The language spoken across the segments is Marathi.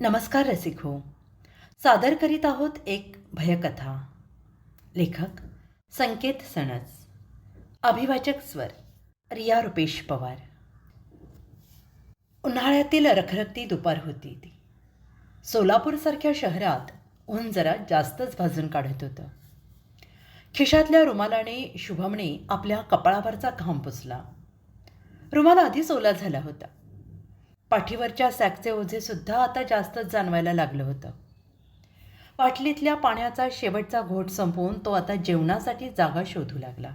नमस्कार रसिक हो सादर करीत आहोत एक भयकथा. लेखक संकेत सणस. अभिवाचक स्वर रिया रुपेश पवार. उन्हाळ्यातील रखरखती दुपार होती ती. सोलापूरसारख्या शहरात ऊन जरा जास्तच भाजून काढत होतं. खिशातल्या रुमालाने शुभमने आपल्या कपाळावरचा घाम पुसला. रुमाल आधीच ओला झाला होता. पाठीवरच्या सॅकचे ओझेसुद्धा आता जास्तच जाणवायला लागलं होतं. बाटलीतल्या पाण्याचा शेवटचा घोट संपवून तो आता जेवणासाठी जागा शोधू लागला.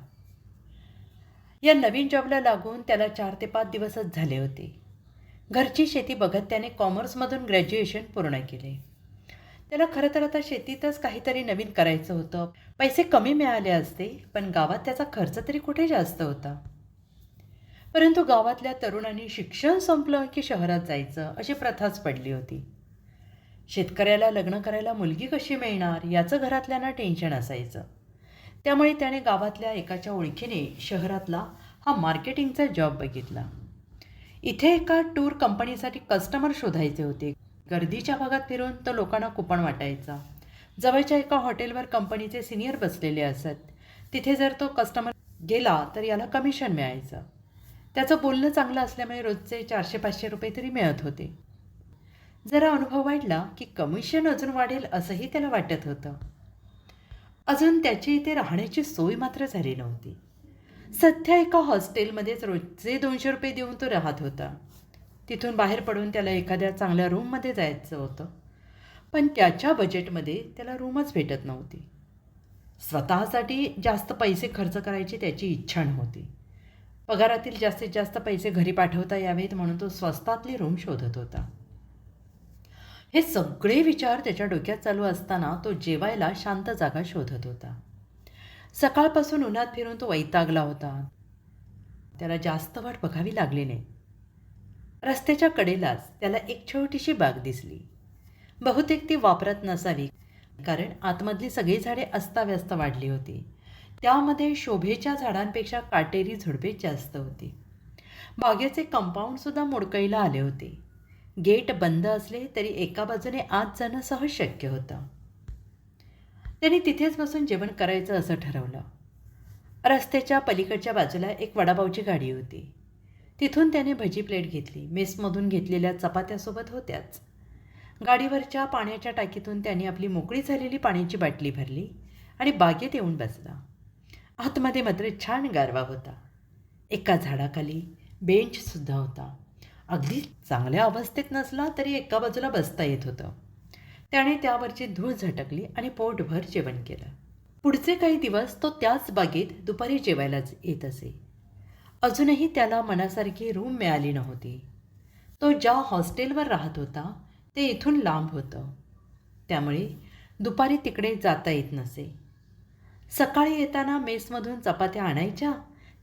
या नवीन जॉबला लागून त्याला चार ते पाच दिवसच झाले होते. घरची शेती बघत त्याने कॉमर्समधून ग्रॅज्युएशन पूर्ण केले. त्याला खरं तर आता शेतीतच काहीतरी नवीन करायचं होतं. पैसे कमी मिळाले असते पण गावात त्याचा खर्च तरी कुठे जास्त होता? परंतु गावातल्या तरुणांनी शिक्षण संपलं की शहरात जायचं अशी प्रथाच पडली होती. शेतकऱ्याला लग्न करायला मुलगी कशी मिळणार याचं घरातल्यांना टेन्शन असायचं. त्यामुळे त्याने गावातल्या एकाच्या ओळखीने शहरातला हा मार्केटिंगचा जॉब बघितला. इथे एका टूर कंपनीसाठी कस्टमर शोधायचे होते. गर्दीच्या भागात फिरून तो लोकांना कुपन वाटायचा. जवळच्या एका हॉटेलवर कंपनीचे सिनियर बसलेले असत. तिथे जर तो कस्टमर गेला तर याला कमिशन मिळायचं. त्याचं बोलणं चांगलं असल्यामुळे रोजचे चारशे पाचशे रुपये तरी मिळत होते. जरा अनुभव वाढला की कमिशन अजून वाढेल असंही त्याला वाटत होतं. अजून त्याची इथे राहण्याची सोय मात्र झाली नव्हती. सध्या एका हॉस्टेलमध्येच रोजचे दोनशे रुपये देऊन तो राहत होता. तिथून बाहेर पडून त्याला एखाद्या चांगल्या रूममध्ये जायचं होतं. पण त्याच्या बजेटमध्ये त्याला रूमच भेटत नव्हती. स्वतःसाठी जास्त पैसे खर्च करायची त्याची इच्छा नव्हती. पगारातील जास्तीत जास्त पैसे घरी पाठवता यावेत म्हणून तो स्वस्तातली रूम शोधत होता. हे सगळे विचार त्याच्या डोक्यात चालू असताना तो जेवायला शांत जागा शोधत होता. सकाळपासून उन्हात फिरून तो वैतागला होता. त्याला जास्त वाट बघावी लागली नाही. रस्त्याच्या कडेलाच त्याला एक छोटीशी बाग दिसली. बहुतेक ती वापरत नसावी कारण आतमधली सगळी झाडे अस्ताव्यस्त वाढली होती. त्यामध्ये शोभेच्या झाडांपेक्षा काटेरी झुडपे जास्त होती. बागेचे कंपाऊंडसुद्धा मोडकळीला आले होते. गेट बंद असले तरी एका बाजूने आत जाणं सहज शक्य होतं. त्यांनी तिथेच बसून जेवण करायचं असं ठरवलं. रस्त्याच्या पलीकडच्या बाजूला एक वडापावची गाडी होती. तिथून त्याने भजी प्लेट घेतली मेसमधून घेतलेल्या चपात्यासोबत होत्याच. गाडीवरच्या पाण्याच्या टाकीतून त्यांनी आपली मोकळी झालेली पाण्याची बाटली भरली आणि बागेत येऊन बसला. आतमध्ये मात्र छान गारवा होता. एका झाडाखाली बेंचसुद्धा होता. अगदी चांगल्या अवस्थेत नसला तरी एका बाजूला बसता येत होतं. त्याने त्यावरची धूळ झटकली आणि पोटभर जेवण केलं. पुढचे काही दिवस तो त्याच बागेत दुपारी जेवायला येत असे. अजूनही त्याला मनासारखी रूम मिळाली नव्हती. तो ज्या हॉस्टेलवर राहत होता ते इथून लांब होतं. त्यामुळे दुपारी तिकडे जाता येत नसे. सकाळी येताना मेसमधून चपात्या आणायच्या.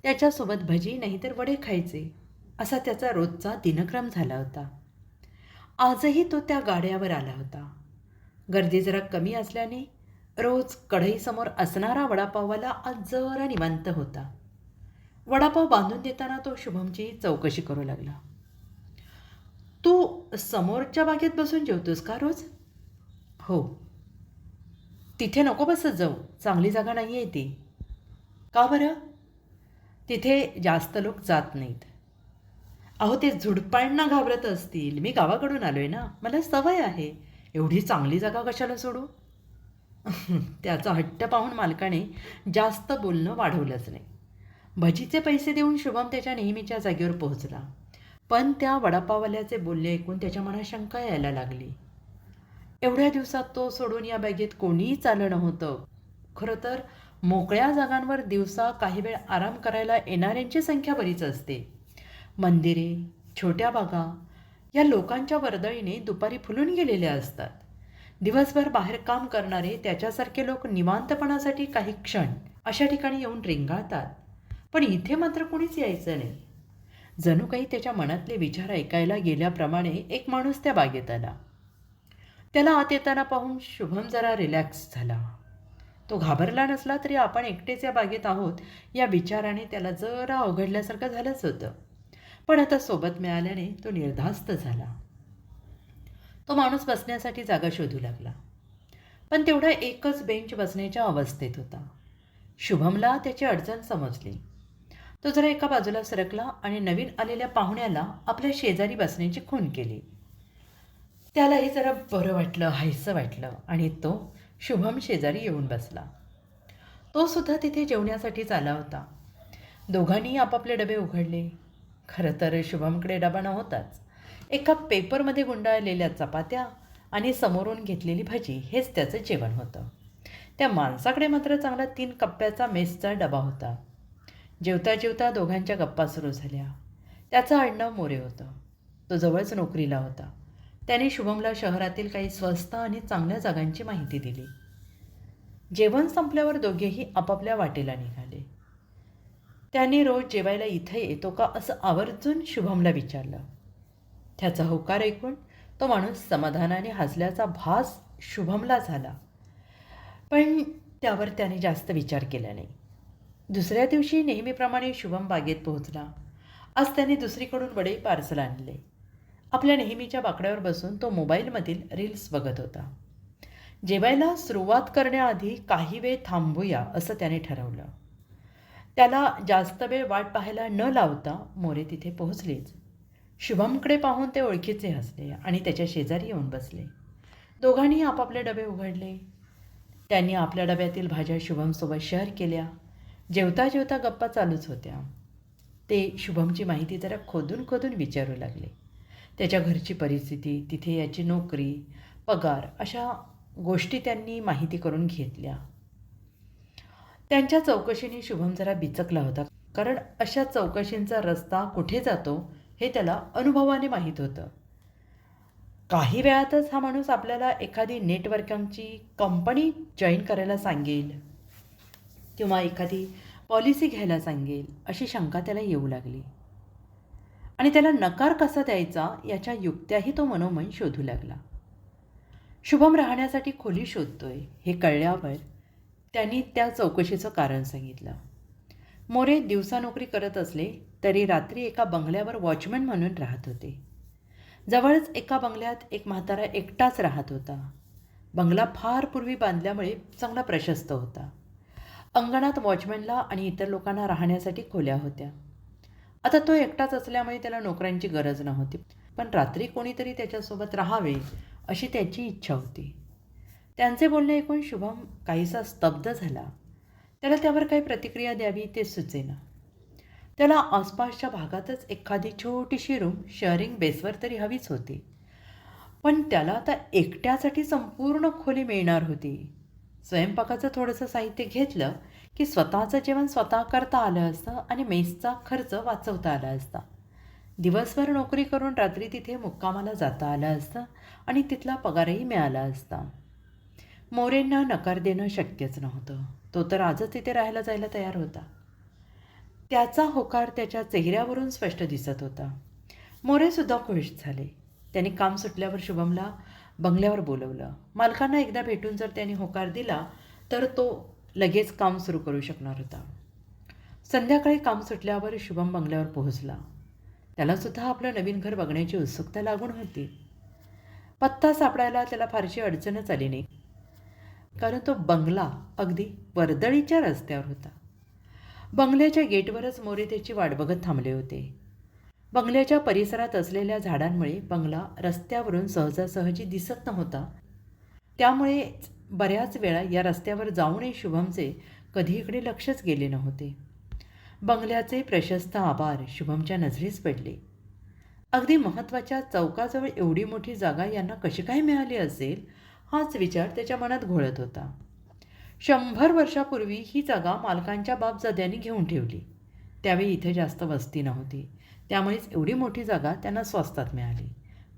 त्याच्यासोबत भजी नाहीतर वडे खायचे असा त्याचा रोजचा दिनक्रम झाला होता. आजही तो त्या गाड्यावर आला होता. गर्दी जरा कमी असल्याने रोज कढईसमोर असणारा वडापाववाला आज जरा निवांत होता. वडापाव बांधून देताना तो शुभमची चौकशी करू लागला. तू समोरच्या बागेत बसून जेवतोस का रोज? हो. तिथे नको बसत जाऊ. चांगली जागा नाही आहे ती. का बरं? तिथे जास्त लोक जात नाहीत. अहो ते झुडपांना घाबरत असतील. मी गावाकडून आलो आहे ना. मला सवय आहे. एवढी चांगली जागा कशाला सोडू? त्याचा हट्ट पाहून मालकाने जास्त बोलणं वाढवलंच नाही. भजीचे पैसे देऊन शुभम त्याच्या नेहमीच्या जागेवर पोहोचला. पण त्या वडापाववाल्याचे बोलणे ऐकून त्याच्या मनात शंका यायला लागली. एवढ्या दिवसात तो सोडून या बॅगेत कोणीही चाललं नव्हतं. खरं तर मोकळ्या जागांवर दिवसा काही वेळ आराम करायला येणाऱ्यांची संख्या बरीच असते. मंदिरे छोट्या बागा या लोकांच्या वर्दळीने दुपारी फुलून गेलेल्या असतात. दिवसभर बाहेर काम करणारे त्याच्यासारखे लोक निवांतपणासाठी काही क्षण अशा ठिकाणी येऊन रेंगाळतात. पण इथे मात्र कोणीच यायचं नाही. जणू काही त्याच्या मनातले विचार ऐकायला गेल्याप्रमाणे एक माणूस त्या बागेत आला. त्याला आत येताना पाहून शुभम जरा रिलॅक्स झाला. तो घाबरला नसला तरी आपण एकटेच या बागेत आहोत या विचाराने त्याला जरा अवघडल्यासारखं झालंच होतं. पण आता सोबत मिळाल्याने तो निर्धास्त झाला. तो माणूस बसण्यासाठी जागा शोधू लागला. पण तेवढा एकच बेंच बसण्याच्या अवस्थेत होता. शुभमला त्याची अडचण समजली. तो जरा एका बाजूला सरकला आणि नवीन आलेल्या पाहुण्याला आपल्या शेजारी बसण्याची खून केली. त्यालाही जरा बरं वाटलं हायसं वाटलं आणि तो शुभम शेजारी येऊन बसला. तो सुद्धा तिथे जेवण्यासाठीच आला होता. दोघांनी आपापले डबे उघडले. खरं तर शुभमकडे डबा नव्हताच. एका पेपरमध्ये गुंडाळलेल्या चपात्या आणि समोरून घेतलेली भाजी हेच त्याचं जेवण होतं. त्या माणसाकडे मात्र चांगला तीन कप्प्याचा मेसचा डबा होता. जेवता जेवता दोघांच्या गप्पा सुरू झाल्या. त्याचं आडनाव मोरे होतं. तो जवळच नोकरीला होता. त्याने शुभमला शहरातील काही स्वस्त आणि चांगल्या जागांची माहिती दिली. जेवण संपल्यावर दोघेही आपापल्या वाटेला निघाले. त्याने रोज जेवायला इथे येतो का असं आवर्जून शुभमला विचारलं. त्याचा होकार ऐकून तो माणूस समाधानाने हसल्याचा भास शुभमला झाला. पण त्यावर त्याने जास्त विचार केला नाही. दुसऱ्या दिवशी नेहमीप्रमाणे शुभम बागेत पोहोचला. आज त्याने दुसरीकडून बडे पार्सल आणले. आपल्या नेहमीच्या बाकड्यावर बसून तो मोबाईलमधील रील्स बघत होता. जेवायला सुरुवात करण्याआधी काही वेळ थांबूया असं त्याने ठरवलं. त्याला जास्त वेळ वाट पाहायला न लावता मोरे तिथे पोहोचलेच. शुभमकडे पाहून ते ओळखीचे हसले आणि त्याच्या शेजारी येऊन बसले. दोघांनी आपापले डबे उघडले. त्यांनी आपल्या डब्यातील भाज्या शुभमसोबत शेअर केल्या. जेवता जेवता गप्पा चालूच होत्या. ते शुभमची माहिती जरा खोदून खोदून विचारू लागले. त्याच्या घरची परिस्थिती तिथे याची नोकरी पगार अशा गोष्टी त्यांनी माहिती करून घेतल्या. त्यांच्या चौकशीने शुभम जरा बिचकला होता. कारण अशा चौकशींचा रस्ता कुठे जातो हे त्याला अनुभवाने माहीत होतं. काही वेळातच हा माणूस आपल्याला एखादी नेटवर्किंगची कंपनी जॉईन करायला सांगेल किंवा एखादी पॉलिसी घ्यायला सांगेल अशी शंका त्याला येऊ लागली. आणि त्याला नकार कसा द्यायचा याच्या युक्त्याही तो मनोमन शोधू लागला. शुभम राहण्यासाठी खोली शोधतोय हे कळल्यावर त्यांनी त्या चौकशीचं कारण सांगितलं. मोरे दिवसा नोकरी करत असले तरी रात्री एका बंगल्यावर वॉचमॅन म्हणून राहत होते. जवळच एका बंगल्यात एक म्हातारा एकटाच राहत होता. बंगला फार पूर्वी बांधल्यामुळे चांगला प्रशस्त होता. अंगणात वॉचमॅनला आणि इतर लोकांना राहण्यासाठी खोल्या होत्या. आता तो एकटाच असल्यामुळे त्याला नोकऱ्यांची गरज नव्हती. पण रात्री कोणीतरी त्याच्यासोबत राहावे अशी त्याची इच्छा होती. त्यांचे बोलणे ऐकून शुभम काहीसा स्तब्ध झाला. त्याला त्यावर काही प्रतिक्रिया द्यावी ते सुचेना. त्याला आसपासच्या भागातच एखादी छोटीशी रूम शेअरिंग बेसवर तरी हवीच होती. पण त्याला आता एकट्यासाठी संपूर्ण खोली मिळणार होती. स्वयंपाकाचं थोडंसं साहित्य घेतलं की स्वतःचं जेवण स्वतः करता आलं असतं आणि मेसचा खर्च वाचवता आला असता. दिवसभर नोकरी करून रात्री तिथे मुक्कामाला जाता आलं असतं आणि तिथला पगारही मिळाला असता. मोरेंना नकार देणं शक्यच नव्हतं. तो तर आजच तिथे राहायला जायला तयार होता. त्याचा होकार त्याच्या चेहऱ्यावरून स्पष्ट दिसत होता. मोरेसुद्धा खुश झाले. त्याने काम सुटल्यावर शुभमला बंगल्यावर बोलवलं. मालकांना एकदा भेटून जर त्याने होकार दिला तर तो लगेच काम सुरू करू शकणार होता. संध्याकाळी काम सुटल्यावर शुभम बंगल्यावर पोहोचला. त्यालासुद्धा आपलं नवीन घर बघण्याची उत्सुकता लागून होती. पत्ता सापडायला त्याला फारशी अडचणच आली नाही. कारण तो बंगला अगदी वर्दळीच्या रस्त्यावर होता. बंगल्याच्या गेटवरच मोरे त्याची वाट बघत थांबले होते. बंगल्याच्या परिसरात असलेल्या झाडांमुळे बंगला रस्त्यावरून सहजासहजी दिसत नव्हता. त्यामुळेच बऱ्याच वेळा या रस्त्यावर जाऊनही शुभमचे कधी इकडे लक्षच गेले नव्हते. बंगल्याचे प्रशस्त आभार शुभमच्या नजरेस पडले. अगदी महत्त्वाच्या चौकाजवळ एवढी मोठी जागा यांना कशी काय मिळाली असेल हाच विचार त्याच्या मनात घोळत होता. शंभर वर्षापूर्वी ही जागा मालकांच्या बापजाद्यांनी घेऊन ठेवली. त्यावेळी इथे जास्त वस्ती नव्हती. त्यामुळेच एवढी मोठी जागा त्यांना स्वस्तात मिळाली.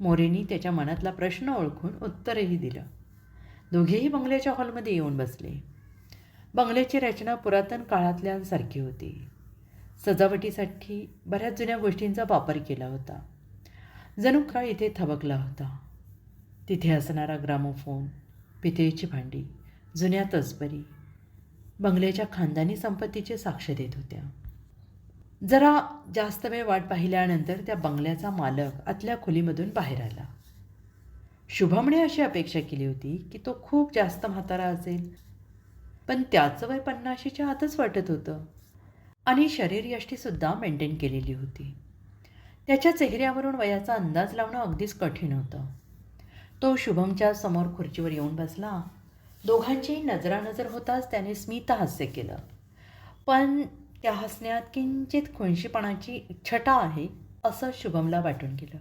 मोरेनी त्याच्या मनातला प्रश्न ओळखून उत्तरही दिलं. दोघेही बंगल्याच्या हॉलमध्ये येऊन बसले. बंगल्याची रचना पुरातन काळातल्यासारखी होती. सजावटीसाठी बऱ्याच जुन्या गोष्टींचा वापर केला होता. जणू काळ इथे थबकला होता. तिथे असणारा ग्रामोफोन पितळीची भांडी जुन्या तसबरी बंगल्याच्या खानदानी संपत्तीचे साक्ष देत होत्या. जरा जास्त वेळ वाट पाहिल्यानंतर त्या बंगल्याचा मालक आतल्या खोलीमधून बाहेर आला. शुभमने अशी अपेक्षा केली होती की तो खूप जास्त म्हातारा असेल. पण त्याचं वय पन्नाशीच्या आतच वाटत होतं. आणि शरीरयष्टीसुद्धा मेंटेन केलेली होती. त्याच्या चेहऱ्यावरून वयाचा अंदाज लावणं अगदीच कठीण होतं. तो शुभमच्या समोर खुर्चीवर येऊन बसला. दोघांची नजरानजर होताच त्याने स्मित हास्य केलं. पण त्या हसण्यात किंचित खुणशीपणाची छटा आहे असं शुभमला वाटून गेलं.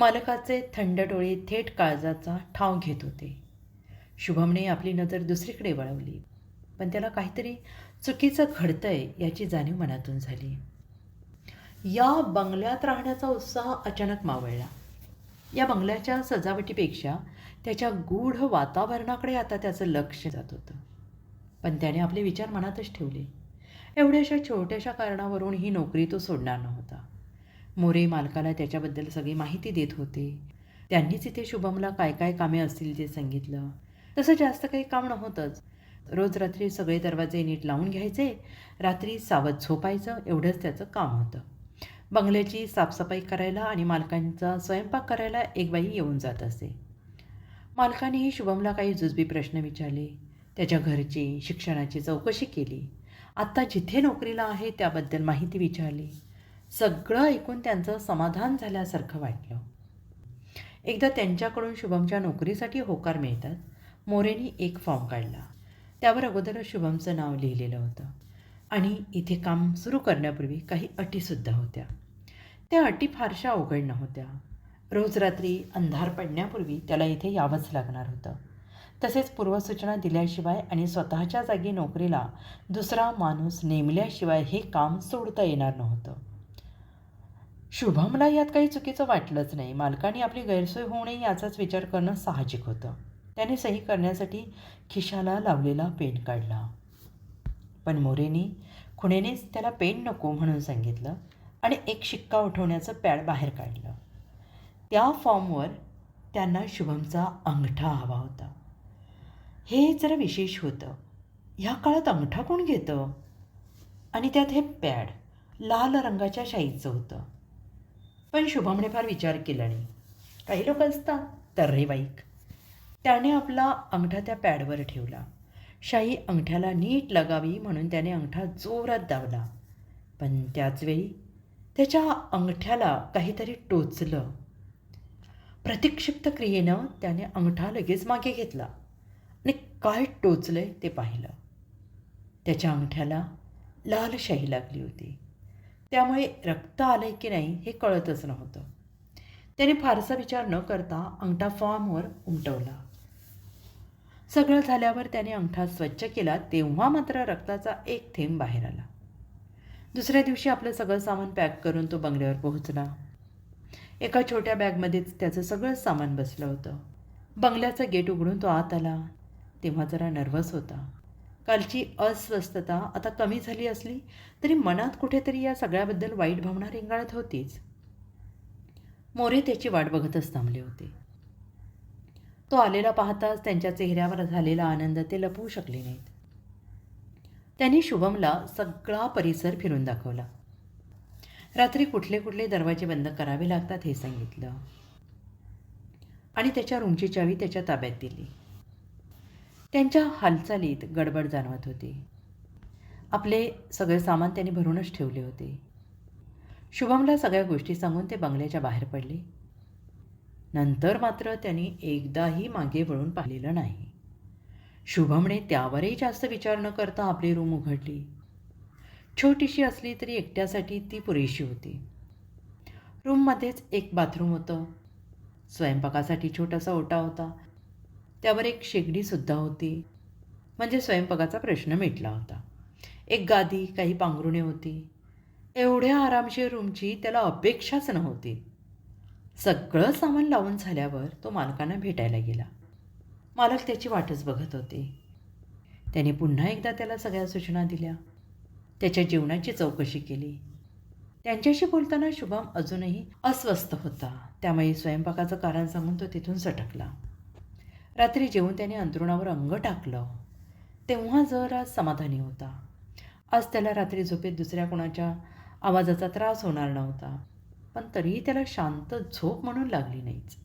मालकाचे थंड डोळे थेट काळजाचा ठाव घेत होते. शुभमने आपली नजर दुसरीकडे वळवली. पण त्याला काहीतरी चुकीचं घडतंय याची जाणीव मनातून झाली. या बंगल्यात राहण्याचा उत्साह अचानक मावळला. या बंगल्याच्या सजावटीपेक्षा त्याच्या गूढ वातावरणाकडे आता त्याचं लक्ष जात होतं. पण त्याने आपले विचार मनातच ठेवले. एवढ्याशा छोट्याशा कारणावरून ही नोकरी तो सोडणार नव्हता. मोरे मालकाला त्याच्याबद्दल सगळी माहिती देत होते. त्यांनीच इथे शुभमला काय काय कामे असतील ते सांगितलं. तसं जास्त काही काम नव्हतंच. रोज रात्री सगळे दरवाजे नीट लावून घ्यायचे रात्री सावध झोपायचं एवढंच त्याचं काम होतं. बंगल्याची साफसफाई करायला आणि मालकांचा स्वयंपाक करायला एक बाई येऊन जात असे. मालकानेही शुभमला काही जुजबी प्रश्न विचारले. त्याच्या घरची शिक्षणाची चौकशी केली. आत्ता जिथे नोकरीला आहे त्याबद्दल माहिती विचारली. सगळं ऐकून त्यांचं समाधान झाल्यासारखं वाटलं. एकदा त्यांच्याकडून शुभमच्या नोकरीसाठी होकार मिळतात. मोरेनी एक फॉर्म काढला. त्यावर अगोदरच शुभमचं नाव लिहिलेलं होतं. आणि इथे काम सुरू करण्यापूर्वी काही अटीसुद्धा होत्या. त्या अटी फारशा अवघड नव्हत्या. रोज रात्री अंधार पडण्यापूर्वी त्याला इथे यावंच लागणार होतं. तसेच पूर्वसूचना दिल्याशिवाय आणि स्वतःच्या जागी नोकरीला दुसरा माणूस नेमल्याशिवाय हे काम सोडता येणार नव्हतं. शुभमला यात काही चुकीचं वाटलंच नाही. मालकाने आपली गैरसोय होऊ नये याचाच विचार करणं साहजिक होतं. त्याने सही करण्यासाठी खिशाला लावलेला पेन काढला. पण मोरेनी खुणेनेच त्याला पेन नको म्हणून सांगितलं आणि एक शिक्का उठवण्याचं पॅड बाहेर काढलं. त्या फॉर्मवर त्यांना शुभमचा अंगठा हवा होता. हे जरा विशेष होतं. ह्या काळात अंगठा कोण घेतं? आणि त्यात हे पॅड लाल रंगाच्या शाईचं होतं. पण शुभमने फार विचार केला नाही. काही लोक असतात तर्रेवाईक बाईक. त्याने आपला अंगठा त्या पॅडवर ठेवला. शाही अंगठ्याला नीट लगावी म्हणून त्याने अंगठा जोरात दावला पण त्याचवेळी त्याच्या अंगठ्याला काहीतरी टोचलं. प्रतिक्षिप्त क्रियेनं त्याने अंगठा लगेच मागे घेतला आणि काय टोचलंय ते पाहिलं. त्याच्या अंगठ्याला लाल शाही लागली होती. त्यामुळे रक्त आलंय की नाही हे कळतच नव्हतं. त्याने फारसा विचार न करता अंगठा फॉर्मवर उमटवला. सगळं झाल्यावर त्याने अंगठा स्वच्छ केला तेव्हा मात्र रक्ताचा एक थेंब बाहेर आला. दुसऱ्या दिवशी आपलं सगळं सामान पॅक करून तो बंगल्यावर पोहोचला. एका छोट्या बॅगमध्येच त्याचं सगळं सामान बसलं होतं. बंगल्याचं गेट उघडून तो आत आला. तेव्हा जरा नर्वस होता. कालची अस्वस्थता आता कमी झाली असली तरी मनात कुठेतरी या सगळ्याबद्दल वाईट भावना रेंगाळत होतीच. मोरे त्याची वाट बघतच थांबले होते. तो आलेला पाहताच त्यांच्या चेहऱ्यावर झालेला आनंद ते लपवू शकले नाहीत. त्यांनी शुभमला सगळा परिसर फिरून दाखवला. रात्री कुठले कुठले दरवाजे बंद करावे लागतात हे सांगितलं. आणि त्याच्या रूमची चावी त्याच्या ताब्यात दिली. त्यांच्या हालचालीत गडबड जाणवत होती. आपले सगळे सामान त्यांनी भरूनच ठेवले होते. शुभमला सगळ्या गोष्टी सांगून ते बंगल्याच्या बाहेर पडले. नंतर मात्र त्यांनी एकदाही मागे वळून पाहिलेलं नाही. शुभमने त्यावरही जास्त विचार न करता आपली रूम उघडली. छोटीशी असली तरी एकट्यासाठी ती पुरेशी होती. रूममध्येच एक बाथरूम होतं. स्वयंपाकासाठी छोटासा ओटा होता. त्यावर एक शेगडीसुद्धा होती. म्हणजे स्वयंपाकाचा प्रश्न मिटला होता. एक गादी काही पांघरुणे होती. एवढ्या आरामशीर रूमची त्याला अपेक्षाच नव्हती. सगळं सामान लावून झाल्यावर तो मालकांना भेटायला गेला. मालक त्याची वाटच बघत होते. त्याने पुन्हा एकदा त्याला सगळ्या सूचना दिल्या. त्याच्या जीवनाची चौकशी केली. त्यांच्याशी बोलताना शुभम अजूनही अस्वस्थ होता. त्यामुळे स्वयंपाकाचं कारण सांगून तो तिथून सटकला. रात्री जेवून त्याने अंतरुणावर अंग टाकलं. तेव्हा जरा समाधानी होता. आज त्याला रात्री झोपेत दुसऱ्या कोणाच्या आवाजाचा त्रास होणार नव्हता पण तरीही त्याला शांत झोप म्हणून लागली नाहीच.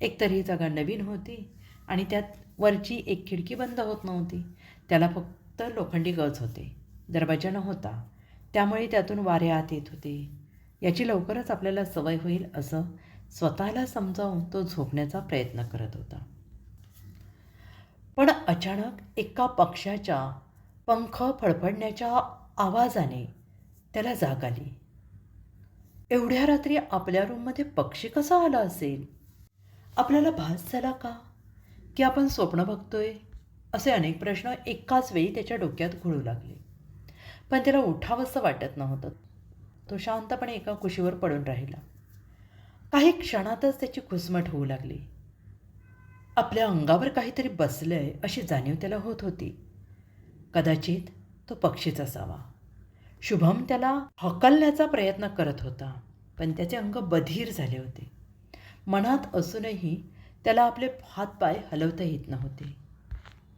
एकतर ही जागा नवीन होती आणि त्यात वरची एक खिडकी बंद होत नव्हती. त्याला फक्त लोखंडी गज होते. दरवाजा नव्हता. त्यामुळे त्यातून वारे आत येत होते. याची लवकरच आपल्याला सवय होईल असं स्वतःला समजावून तो झोपण्याचा प्रयत्न करत होता. पण अचानक एका पक्षाच्या पंख फडफडण्याच्या आवाजाने त्याला जाग आली. एवढ्या रात्री आपल्या रूममध्ये पक्षी कसा आला असेल? आपल्याला भास झाला का? की आपण स्वप्न बघतोय? असे अनेक प्रश्न एकाच वेळी त्याच्या डोक्यात घोळू लागले. पण त्याला उठावंसं वाटत नव्हतं. तो शांतपणे एका कुशीवर पडून राहिला. काही क्षणातच त्याची घुसमट होऊ लागली. आपल्या अंगावर काहीतरी बसलंय अशी जाणीव त्याला होत होती. कदाचित तो पक्षीच असावा. शुभम त्याला हकलण्याचा प्रयत्न करत होता पण त्याचे अंग बधीर झाले होते. मनात असूनही त्याला आपले हातपाय हलवता येत नव्हते.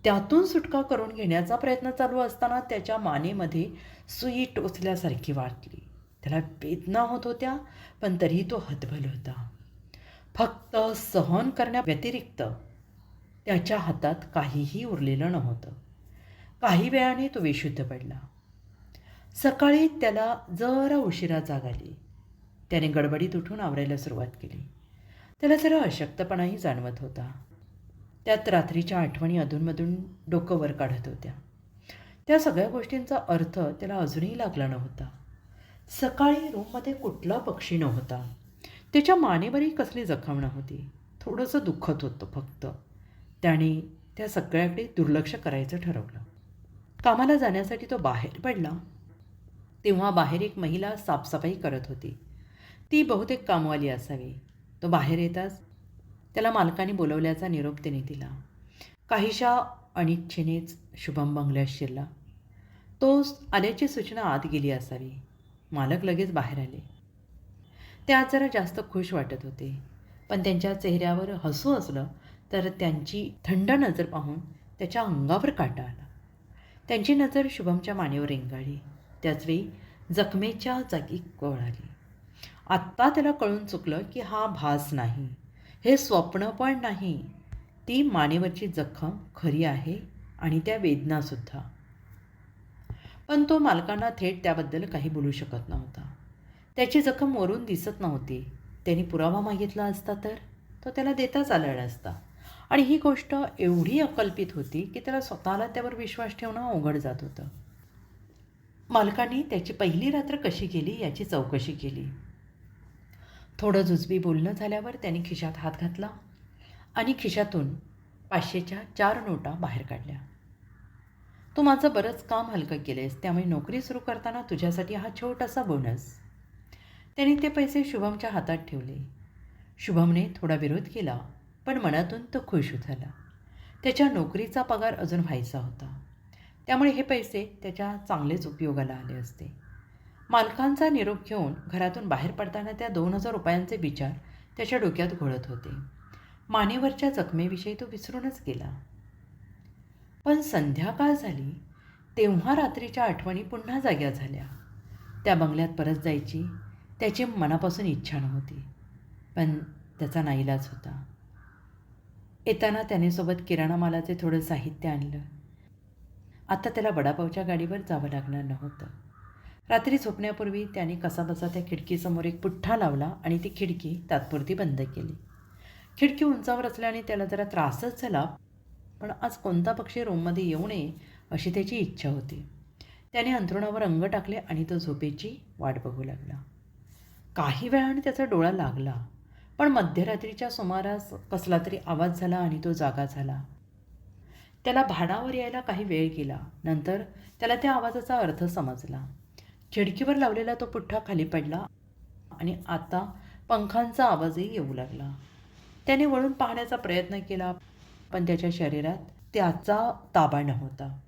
त्यातून सुटका करून घेण्याचा प्रयत्न चालू असताना त्याच्या मानेमध्ये सुई टोचल्यासारखी वाटली. त्याला वेदना होत होत्या पण तरीही तो हतबल होता. फक्त सहन करण्याव्यतिरिक्त त्याच्या हातात काहीही उरलेलं नव्हतं. काही वेळाने तो विशुद्ध पडला. सकाळी त्याला जरा उशिरा जाग आली. त्याने गडबडीत उठून आवरायला सुरुवात केली. त्याला जरा अशक्तपणाही जाणवत होता. त्यात रात्रीच्या आठवणी अधूनमधून डोकं वर काढत होत्या. त्या सगळ्या गोष्टींचा अर्थ त्याला अजूनही लागला नव्हता. सकाळी रूममध्ये कुठला पक्षी नव्हता. त्याच्या मानेवरही कसली जखम नव्हती. थोडंसं दुःखत होतं फक्त. त्याने त्या सगळ्याकडे दुर्लक्ष करायचं ठरवलं. कामाला जाण्यासाठी तो बाहेर पडला. तेव्हा बाहेर एक महिला साफसफाई करत होती. ती बहुतेक कामवाली असावी. तो बाहेर येताच त्याला मालकाने बोलवल्याचा निरोप तिने दिला. काहीशा अनिच्छेनेच शुभम बंगल्यात शिरला. तो आल्याची सूचना आत गेली असावी. मालक लगेच बाहेर आले. ते आज जरा जास्त खुश वाटत होते. पण त्यांच्या चेहऱ्यावर हसू असलं तर त्यांची थंड नजर पाहून त्याच्या अंगावर काटा आला. त्यांची नजर शुभमच्या मानेवर रेंगाळली. त्याचवेळी जखमेच्या जागी कळाली आत्ता त्याला कळून चुकलं की हा भास नाही. हे स्वप्न पण नाही. ती मानेवरची जखम खरी आहे आणि त्या वेदनासुद्धा. पण तो मालकांना थेट त्याबद्दल काही बोलू शकत नव्हता. त्याची जखम वरून दिसत नव्हती. त्यांनी पुरावा मागितला असता तर? तो त्याला देताच आला असता. आणि ही गोष्ट एवढी अकल्पित होती की त्याला स्वतःला त्यावर विश्वास ठेवणं अवघड जात होतं. मालकांनी त्याची पहिली रात्र कशी केली याची चौकशी केली. थोडं जुजबी बोलणं झाल्यावर त्यांनी खिशात हात घातला आणि खिशातून पाचशेच्या चार नोटा बाहेर काढल्या. तू माझं बरंच काम हलकं केलेस त्यामुळे नोकरी सुरू करताना तुझ्यासाठी हा छोटासा बोनस. त्याने ते पैसे शुभमच्या हातात ठेवले. शुभमने थोडा विरोध केला. पण मनातून तो खुश झाला. त्याच्या नोकरीचा पगार अजून व्हायचा होता. त्यामुळे हे पैसे त्याच्या चांगलेच उपयोगाला आले असते. मालकांचा निरोप घेऊन घरातून बाहेर पडताना त्या दोन हजार रुपयांचे विचार त्याच्या डोक्यात घोळत होते. मानेवरच्या जखमेविषयी तो विसरूनच गेला. पण संध्याकाळ झाली? तेव्हा रात्रीच्या आठवणी पुन्हा जाग्या झाल्या. त्या बंगल्यात परत जायची त्याची मनापासून इच्छा नव्हती. पण त्याचा नाईलाज होता. येताना त्याने सोबत किराणा मालाचे थोडं साहित्य आणलं. आता त्याला वडापावच्या गाडीवर जावं लागणार नव्हतं. रात्री झोपण्यापूर्वी त्याने कसाबसा त्या खिडकीसमोर एक पुठ्ठा लावला आणि ती खिडकी तात्पुरती बंद केली. खिडकी उंचावर असल्याने त्याला जरा त्रासच झाला पण आज कोणता पक्षी रूममध्ये येऊ नये अशी त्याची इच्छा होती. त्याने अंथरुणावर अंग टाकले आणि तो झोपेची वाट बघू लागला. काही वेळाने त्याचा डोळा लागला. पण मध्यरात्रीच्या सुमारास कसला तरी आवाज झाला आणि तो जागा झाला. त्याला भाडावर यायला काही वेळ गेला. नंतर त्याला त्या आवाजाचा अर्थ समजला. खिडकीवर लावलेला तो पुठ्ठा खाली पडला आणि आता पंखांचा आवाजही येऊ लागला. त्याने वळून पाहण्याचा प्रयत्न केला पण त्याच्या शरीरात त्याचा ताबा नव्हता.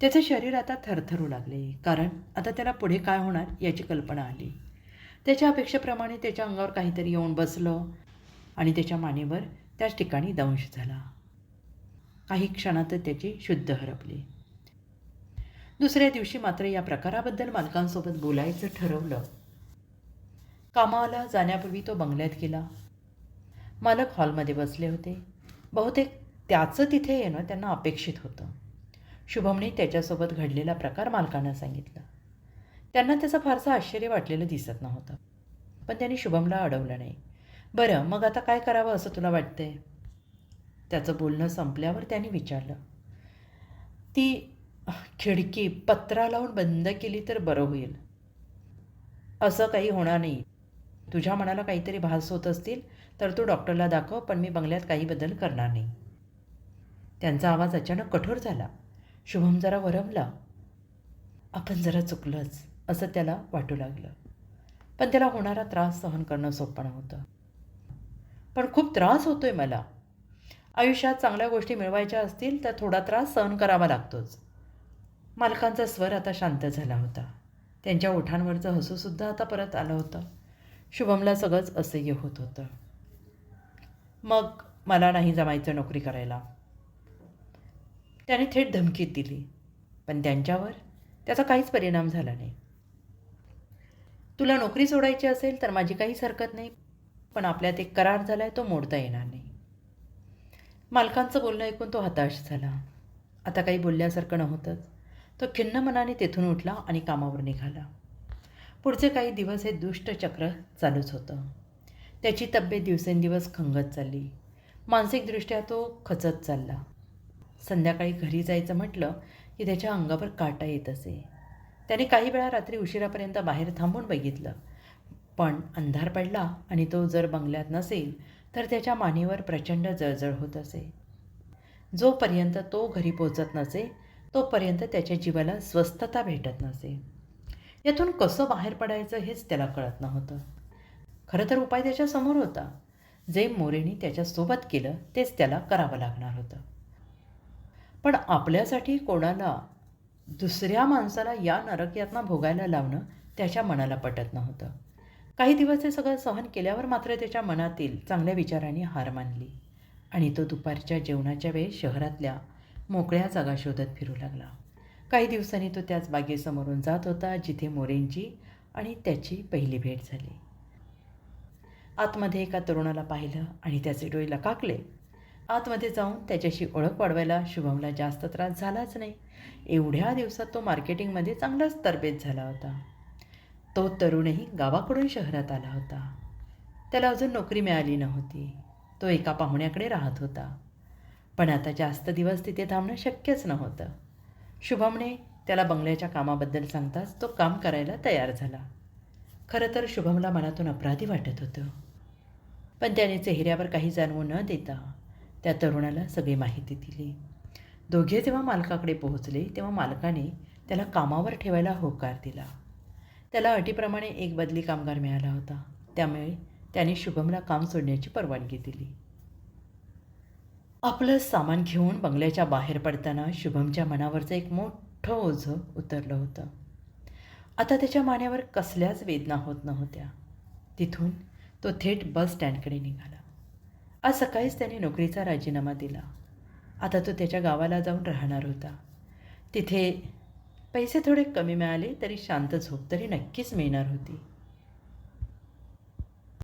त्याचे शरीर आता थरथरू लागले कारण आता त्याला पुढे काय होणार याची कल्पना आली. त्याच्या अपेक्षेप्रमाणे त्याच्या अंगावर काहीतरी येऊन बसलं आणि त्याच्या मानेवर त्याच ठिकाणी दंश झाला. काही क्षणातच त्याची शुद्ध हरपली. दुसऱ्या दिवशी मात्र या प्रकाराबद्दल मालकांसोबत बोलायचं ठरवलं. कामाला जाण्यापूर्वी तो बंगल्यात गेला. मालक हॉलमध्ये बसले होते. बहुतेक त्याचं तिथे येणं त्यांना अपेक्षित होतं. शुभमने त्याच्यासोबत घडलेला प्रकार मालकांना सांगितला. त्यांना त्याचं फारसं आश्चर्य वाटलेलं दिसत नव्हतं. पण त्यांनी शुभमला अडवलं नाही. बरं मग आता काय करावं असं तुला वाटतंय? त्याचं बोलणं संपल्यावर त्यांनी विचारलं. ती खिडकी पत्रा लावून बंद केली तर बरं होईल. असं काही होणार नाही. तुझ्या मनाला काहीतरी भास होत असतील तर तू डॉक्टरला दाखव पण मी बंगल्यात काही बदल करणार नाही. त्यांचा आवाज अचानक कठोर झाला. शुभम जरा वरमला. आपण जरा चुकलंच. असं त्याला वाटू लागलं. पण त्याला होणारा त्रास सहन करणं सोपं नव्हतं. पण खूप त्रास होतो आहे मला. आयुष्यात चांगल्या गोष्टी मिळवायच्या असतील तर थोडा त्रास सहन करावा लागतोच. मालकांचा स्वर आता शांत झाला होता. त्यांच्या ओठांवरचं हसूसुद्धा आता परत आलं होतं. शुभमला सगळंच असह्य होत होतं. मग मला नाही जमायचं नोकरी करायला. त्याने थेट धमकी दिली. पण त्यांच्यावर त्याचा काहीच परिणाम झाला नाही. तुला नोकरी सोडायची असेल तर माझी काहीच हरकत नाही पण आपल्यात एक करार झाला आहे तो मोडता येणार नाही. मालकांचं बोलणं ऐकून तो हताश झाला. आता काही बोलल्यासारखं नव्हतंच. तो खिन्न मनाने तेथून उठला आणि कामावर निघाला. पुढचे काही दिवस हे दुष्ट चक्र चालूच होतं. त्याची तब्येत दिवसेंदिवस खंगत चालली. मानसिकदृष्ट्या तो खचत चालला. संध्याकाळी घरी जायचं म्हटलं की त्याच्या अंगावर काटा येत असे. त्याने काही वेळा रात्री उशिरापर्यंत बाहेर थांबून बघितलं. पण अंधार पडला आणि तो जर बंगल्यात नसेल तर त्याच्या मानेवर प्रचंड जळजळ होत असे. जोपर्यंत तो घरी पोचत नसे तोपर्यंत त्याच्या जीवाला स्वस्थता भेटत नसे. यातून कसं बाहेर पडायचं हेच त्याला कळत नव्हतं. खरं तर उपाय त्याच्यासमोर होता. जे मोरेनी त्याच्यासोबत केलं तेच त्याला करावं लागणार होतं. पण आपल्यासाठी कोणाला दुसऱ्या माणसाला या नरकयातना भोगायला लावणं त्याच्या मनाला पटत नव्हतं. काही दिवस हे सगळं सहन केल्यावर मात्र त्याच्या मनातील चांगल्या विचारांनी हार मानली आणि तो दुपारच्या जेवणाच्या वेळी शहरातल्या मोकळ्या जागा शोधत फिरू लागला. काही दिवसांनी तो त्याच बागेसमोरून जात होता जिथे मोरेंची आणि त्याची पहिली भेट झाली. आतमध्ये एका तरुणाला पाहिलं आणि त्याचे डोळे लकाकले. आतमध्ये जाऊन त्याच्याशी ओळख वाढवायला शुभमला जास्त त्रास झालाच नाही. एवढ्या दिवसात तो मार्केटिंगमध्ये चांगलाच तरबेज झाला होता. तो तरुणही गावाकडून शहरात आला होता. त्याला अजून नोकरी मिळाली नव्हती. तो एका पाहुण्याकडे राहत होता. पण आता जास्त दिवस तिथे थांबणं शक्यच नव्हतं. शुभमने त्याला बंगल्याच्या कामाबद्दल सांगताच तो काम करायला तयार झाला. खरं तर शुभमला मनातून अपराधी वाटत होतं. पण त्याने चेहऱ्यावर काही जाणवू न देता त्या तरुणाला सगळी माहिती दिली. दोघे जेव्हा मालकाकडे पोहोचले तेव्हा मालकाने त्याला कामावर ठेवायला होकार दिला. त्याला अटीप्रमाणे एक बदली कामगार मिळाला होता. त्यामुळे त्याने शुभमला काम सोडण्याची परवानगी दिली. आपलं सामान घेऊन बंगल्याच्या बाहेर पडताना शुभमच्या मनावरचं एक मोठं ओझं उतरलं होतं. आता त्याच्या मानेवर कसल्याच वेदना होत नव्हत्या. तिथून तो थेट बस स्टँडकडे निघाला. आज सकाळीच त्याने नोकरीचा राजीनामा दिला. आता तो त्याच्या गावाला जाऊन राहणार होता. तिथे पैसे थोडे कमी मिळाले तरी शांत झोप तरी नक्कीच मिळणार होती.